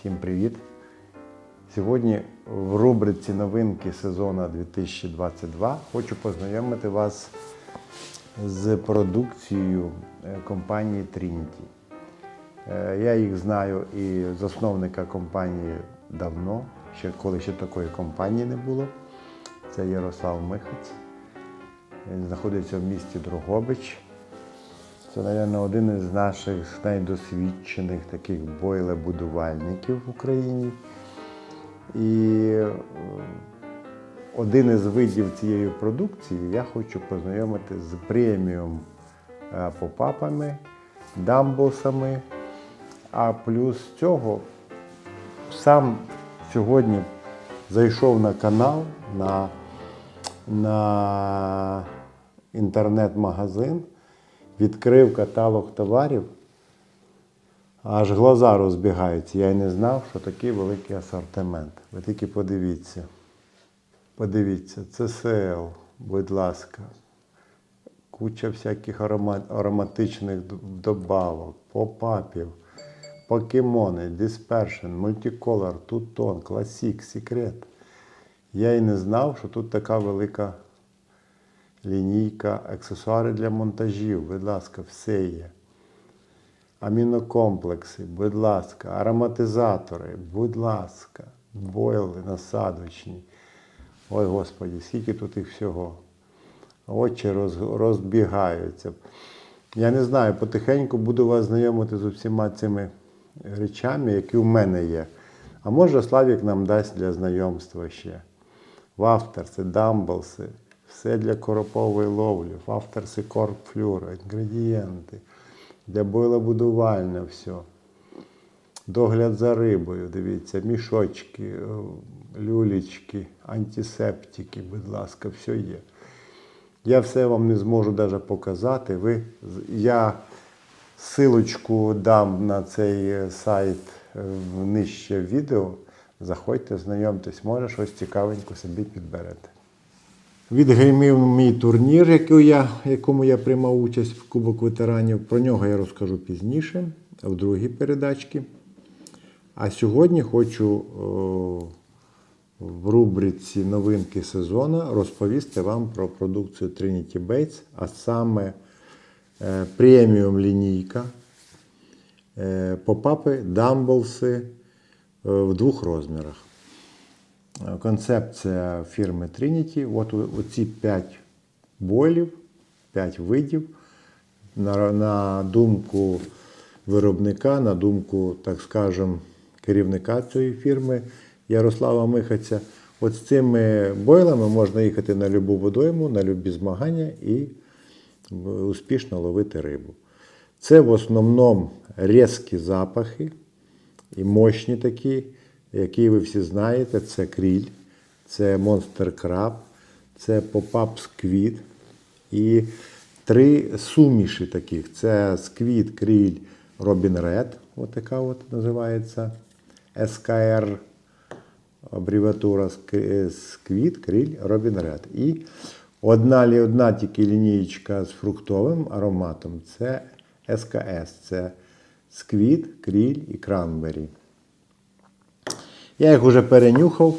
Всім привіт! Сьогодні в рубриці новинки сезону 2022 хочу познайомити вас з продукцією е, компанії Trinity. Е, Я їх знаю і засновника компанії давно, ще коли ще такої компанії не було. Це Ярослав Михаць. Він знаходиться в місті Дрогобич. Це, мабуть, один із наших найдосвідчених таких бойлебудувальників в Україні. І е, один із видів цієї продукції я хочу познайомити з преміум е, попапами, дамблсами. А плюс цього сам сьогодні зайшов на канал на, на інтернет-магазин, відкрив каталог товарів. Аж глаза розбігаються. Я й не знав, що такий великий асортимент. Ви тільки подивіться. Подивіться, CCL, будь ласка. Куча всяких ароматичних добавок, попапів, покемони, Dispersion, Multicolor, Two-Tone, Classic, Secret. Я й не знав, що тут така велика лінійка, аксесуари для монтажів. Будь ласка, все є амінокомплекси, будь ласка, ароматизатори, будь ласка, бойли насадочні. Ой, Господі, скільки тут їх всього. Очі роз, розбігаються. Я не знаю, потихеньку буду вас знайомити з усіма цими речами, які в мене є. А може Славік нам дасть для знайомства ще. Вафтерси, дамблси, все для коропової ловлі, вафтерси корпфлюра, інгредієнти, для бойлобудувальне все. Догляд за рибою, дивіться, мішочки, е, люлічки, антисептики, будь ласка, все є. Я все вам не зможу навіть показати. Ви, я силочку дам на цей е, сайт е, в нижче відео. Заходьте, знайомтесь, може щось цікавенько собі підберете. Відгримів мій турнір, який я, якому я приймав участь в Кубок ветеранів. Про нього я розкажу пізніше, в другій передачці. А сьогодні хочу в рубриці новинки сезону розповісти вам про продукцію Trinity Bates, а саме е, преміум лінійка, е, попапи, дамблси е, в двох розмірах. Концепція фірми Trinity. От оці 5 бойлів, 5 видів. На, на думку виробника, на думку, так скажем, керівника цієї фірми Ярослава Михаця. От з цими бойлами можна їхати на любу водойму, на любі змагання і успішно ловити рибу. Це в основному різкі запахи і мощні такі, які ви всі знаєте. Це кріль, це Monster Crab, це Pop-Up і три суміші таких. Це Squid, кріль, Robin Red, от така от називається SKR абревіатура Squid, кріль, Robin Red. І одна, одна тільки лінієчка з фруктовим ароматом це СКС. Це Squid, кріль і кранбері. Я їх вже перенюхав.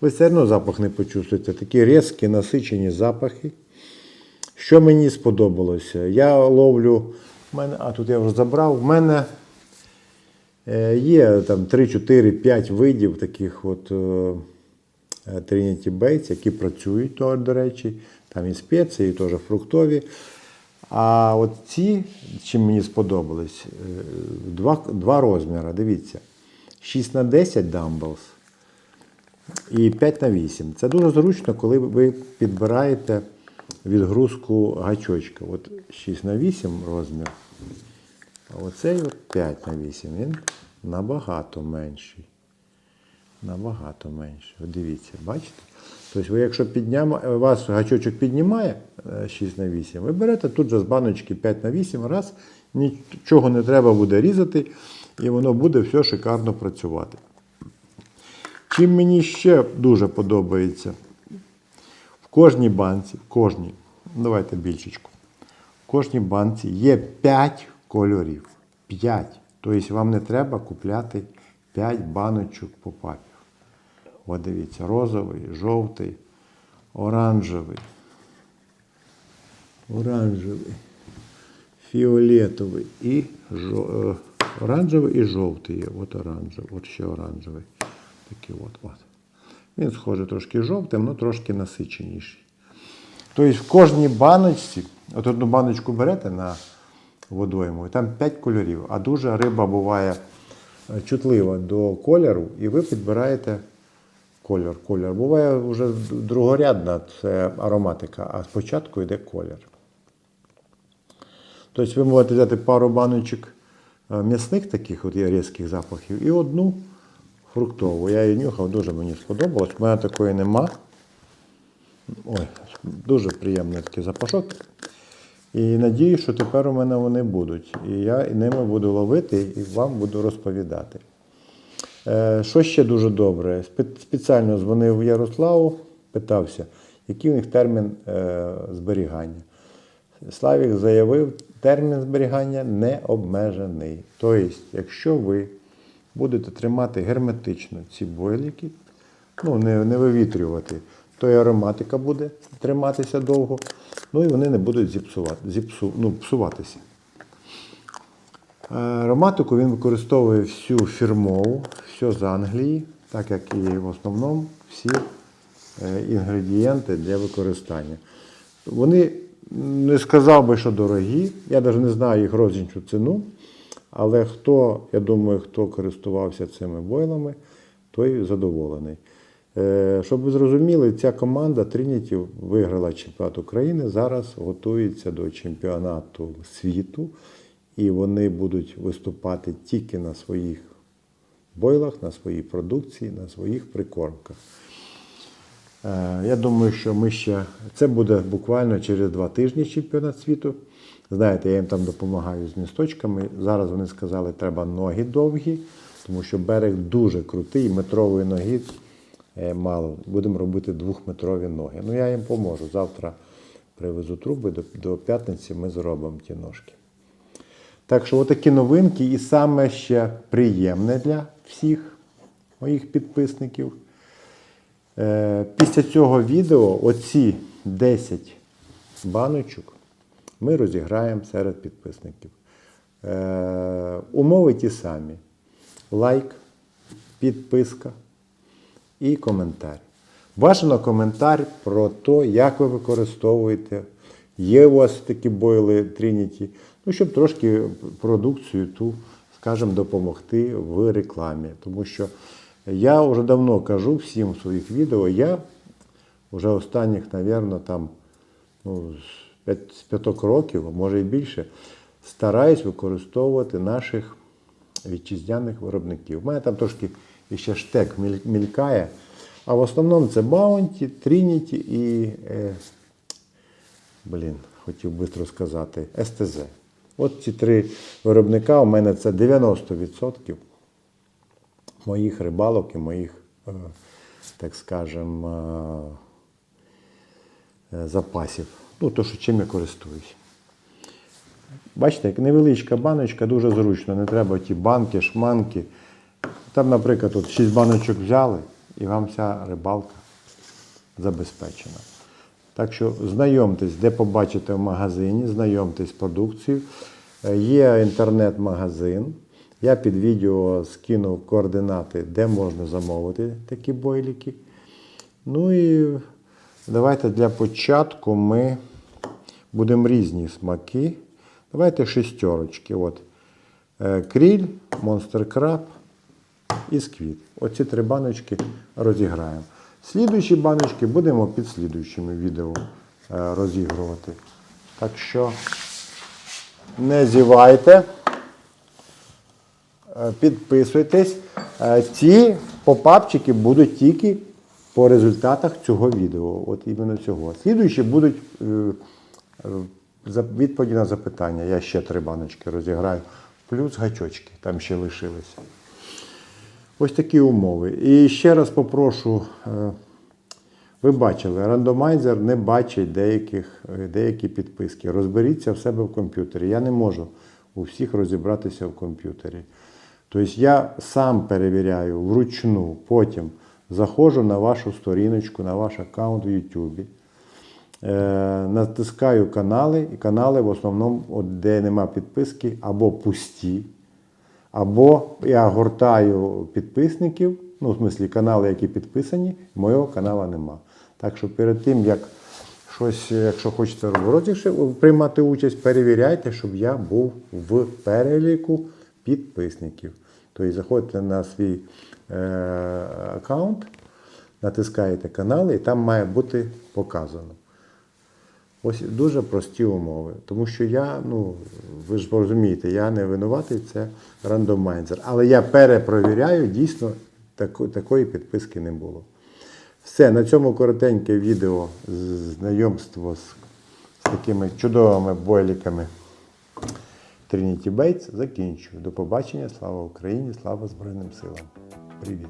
Ви все одно запах не почувствуєте. Такі різкі, насичені запахи. Що мені сподобалося? Я ловлю, мене, а тут я вже забрав. В мене е, є там 3, 4, 5 видів таких от е, Trinity Baits, які працюють, то, до речі. Там і спеції, і теж фруктові. А от ці, чим мені сподобались, е, два, два розміри. Дивіться. 6 на 10 дамблс і 5 на 8. Це дуже зручно, коли ви підбираєте відгрузку гачочка. От 6 на 8 розмір. А оцей от 5 на 8. Він набагато менший. Набагато менший. От дивіться, бачите? Тобто, ви, якщо підняма, вас гачочок піднімає е, 6 на 8, ви берете тут же з баночки 5 на 8, раз, нічого не треба буде різати, і воно буде все шикарно працювати. Чим мені ще дуже подобається, в кожній банці, в кожній, давайте більшечку, в кожній банці є 5 кольорів. 5. Тобто вам не треба купляти 5 баночок попапів. От дивіться, розовий, жовтий, оранжевий, оранжевий, фіолетовий і жо- е, оранжевий і жовтий є. От оранжевий, от ще оранжевий. Такий от, от. Він схожий трошки жовтим, але трошки насиченіший. Тобто в кожній баночці, от одну баночку берете на водойму, і там 5 кольорів, а дуже риба буває е, чутлива до кольору, і ви підбираєте кольор. Кольор. Буває вже другорядна це ароматика, а спочатку йде колір. Тобто ви можете взяти пару баночок м'ясних таких от різких запахів і одну фруктову. Я її нюхав, дуже мені сподобалось. У мене такої нема. Ой, дуже приємний такий запашок. І надію, що тепер у мене вони будуть. І я ними буду ловити і вам буду розповідати. Е, Що ще дуже добре? Спе- Спеціально дзвонив Ярославу, питався, який у них термін е, зберігання. Славік заявив, термін зберігання не обмежений. Тобто, якщо ви будете тримати герметично ці бойлики, ну, не, не вивітрювати, то і ароматика буде триматися довго, ну і вони не будуть зіпсувати, зіпсу, ну, псуватися. Ароматику він використовує всю фірмову, все з Англії, так як і в основному всі е, інгредієнти для використання. Вони не сказав би, що дорогі, я навіть не знаю їх рознічну ціну, але хто, я думаю, хто користувався цими бойлами, той задоволений. Е, Щоб ви зрозуміли, ця команда Trinity виграла чемпіонат України, зараз готується до чемпіонату світу, і вони будуть виступати тільки на своїх бойлах, на своїй продукції, на своїх прикормках. Е, Я думаю, що ми ще це буде буквально через два тижні чемпіонат світу. Знаєте, я їм там допомагаю з місточками. Зараз вони сказали, треба ноги довгі, тому що берег дуже крутий, метрової ноги е, мало. Будемо робити двохметрові ноги. Ну я їм поможу. Завтра привезу труби, до, до п'ятниці ми зробимо ті ножки. Так що отакі новинки, і саме ще приємне для всіх моїх підписників. Е, Після цього відео оці 10 баночок ми розіграємо серед підписників. Е, Умови ті самі: лайк, підписка і коментар. Бажано коментар про те, як ви використовуєте. Є у вас такі бойли Trinity, ну, щоб трошки продукцію ту, скажімо, допомогти в рекламі. Тому що я вже давно кажу всім в своїх відео, я вже останніх, мабуть, там, ну, з п'ят- з п'яток років, може і більше, стараюсь використовувати наших вітчизняних виробників. У мене там трошки ще штек мількає, а в основному це Bounty, Trinity і, е, блін, хотів швидко сказати, СТЗ. От ці три виробника у мене це 90% моїх рибалок і моїх, е, так скажемо, е, е, запасів. Ну, то, що чим я користуюсь. Бачите, як невеличка баночка, дуже зручно, не треба ті банки, шманки. Там, наприклад, от 6 баночок взяли, і вам вся рибалка забезпечена. Так що знайомтесь, де побачите в магазині, знайомтесь з продукцією. Є інтернет-магазин. Я під відео скинув координати, де можна замовити такі бойліки. Ну і давайте для початку ми будемо різні смаки. Давайте шестерочки. От. Е, Кріль, Монстер Краб і сквіт. Оці три баночки розіграємо. Слідуючі баночки будемо під слідуючими відео е, розігрувати. Так що не зівайте, підписуйтесь. Е, Ці попапчики будуть тільки по результатах цього відео. От іменно цього. Слідуючі будуть е, е, відповіді на запитання. Я ще три баночки розіграю. Плюс гачочки там ще лишилися. Ось такі умови. І ще раз попрошу, е, ви бачили, рандомайзер не бачить деяких, е, деякі підписки. Розберіться в себе в комп'ютері. Я не можу у всіх розібратися в комп'ютері. Тобто я сам перевіряю вручну, потім заходжу на вашу сторіночку, на ваш аккаунт в YouTube. Е, натискаю канали, і канали в основному, от, де нема підписки, або пусті, або я гортаю підписників, ну, в смислі канали, які підписані, моєго канала нема. Так що перед тим, як щось, якщо хочете в приймати участь, перевіряйте, щоб я був в переліку підписників. Тобто заходите на свій е, аккаунт, натискаєте канали, і там має бути показано. Ось дуже прості умови. Тому що я, ну, ви ж розумієте, я не винуватий, це рандомайзер. Але я перепровіряю, дійсно тако- такої підписки не було. Все, на цьому коротеньке відео знайомство з, з такими чудовими бойліками Trinity Бейтс закінчую. До побачення, слава Україні, слава Збройним силам. Привіт!